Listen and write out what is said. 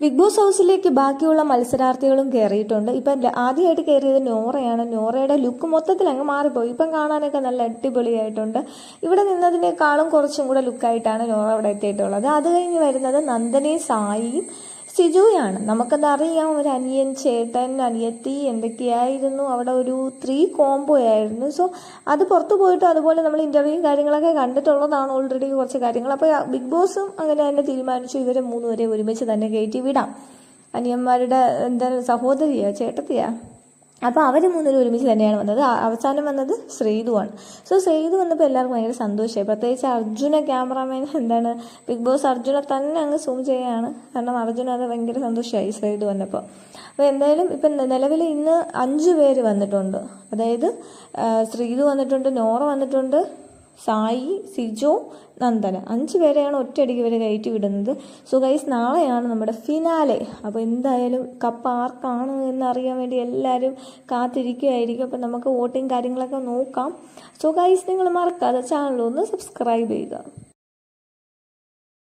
Big boss ഹൗസിലേക്ക് ബാക്കിയുള്ള മത്സരാർത്ഥികളും കയറിയിട്ടുണ്ട് ഇപ്പം ആദ്യമായിട്ട് കയറിയത് നോറയാണ്. നോറയുടെ ലുക്ക് മൊത്തത്തിൽ അങ്ങ് മാറിപ്പോയി. ഇപ്പം കാണാനൊക്കെ നല്ല അടിപൊളിയായിട്ടുണ്ട്. ഇവിടെ നിന്നതിനേക്കാളും കുറച്ചും കൂടെ ലുക്കായിട്ടാണ് നോറ അവിടെ എത്തിയിട്ടുള്ളത്. അത് കഴിഞ്ഞ് വരുന്നത് നന്ദനയും സായിയും സിജുയാണ്. നമുക്കത് അറിയാം ഒരു അനിയൻ ചേട്ടൻ അനിയത്തി എന്തൊക്കെയായിരുന്നു. അവിടെ ഒരു ത്രീ കോംബോ ആയിരുന്നു. സോ അത് പുറത്തു പോയിട്ട് അതുപോലെ നമ്മൾ ഇന്റർവ്യൂ കാര്യങ്ങളൊക്കെ കണ്ടിട്ടുള്ളതാണ് ഓൾറെഡി കുറച്ച് കാര്യങ്ങൾ. അപ്പോൾ ബിഗ് ബോസും അങ്ങനെ തന്നെ തീരുമാനിച്ചു. ഇവരെ മൂന്നുപേരെ ഒരുമിച്ച് തന്നെ കയറ്റി വിടാം. അനിയന്മാരുടെ എന്താ സഹോദരിയാ ചേട്ടത്തിയാ? അപ്പോൾ അവർ മൂന്നുപേരും ഒരുമിച്ച് തന്നെയാണ് വന്നത്. അവസാനം വന്നത് ശ്രീതുവാണ് സോ ശ്രീതു വന്നപ്പോൾ എല്ലാവർക്കും ഭയങ്കര സന്തോഷമായി. പ്രത്യേകിച്ച് അർജുന ക്യാമറാമാൻ എന്താണ്? ബിഗ് ബോസ് അർജുനെ തന്നെ അങ്ങ് സൂം ചെയ്യാണ്. കാരണം അർജുന അത് ഭയങ്കര സന്തോഷമായി ശ്രീതു വന്നപ്പോൾ അപ്പോൾ എന്തായാലും ഇപ്പം നിലവിൽ ഇന്ന് അഞ്ച് പേര് വന്നിട്ടുണ്ട്. അതായത് ശ്രീതു വന്നിട്ടുണ്ട് നോറ വന്നിട്ടുണ്ട് സായി സിജോ നന്ദന. അഞ്ച് പേരെയാണ് ഒറ്റയടിക്ക് വരെ കയറ്റി വിടുന്നത്. സോ ഗൈസ് നാളെയാണ് നമ്മുടെ ഫിനാലെ അപ്പോൾ എന്തായാലും കപ്പ് ആർക്കാണ് എന്നറിയാൻ വേണ്ടി എല്ലാവരും കാത്തിരിക്കുകയായിരിക്കും. അപ്പോൾ നമുക്ക് വോട്ടിങ് കാര്യങ്ങളൊക്കെ നോക്കാം. സോ ഗൈസ് നിങ്ങൾ മറക്കാതെ ചാനൽ ഒന്ന് സബ്സ്ക്രൈബ് ചെയ്യുക.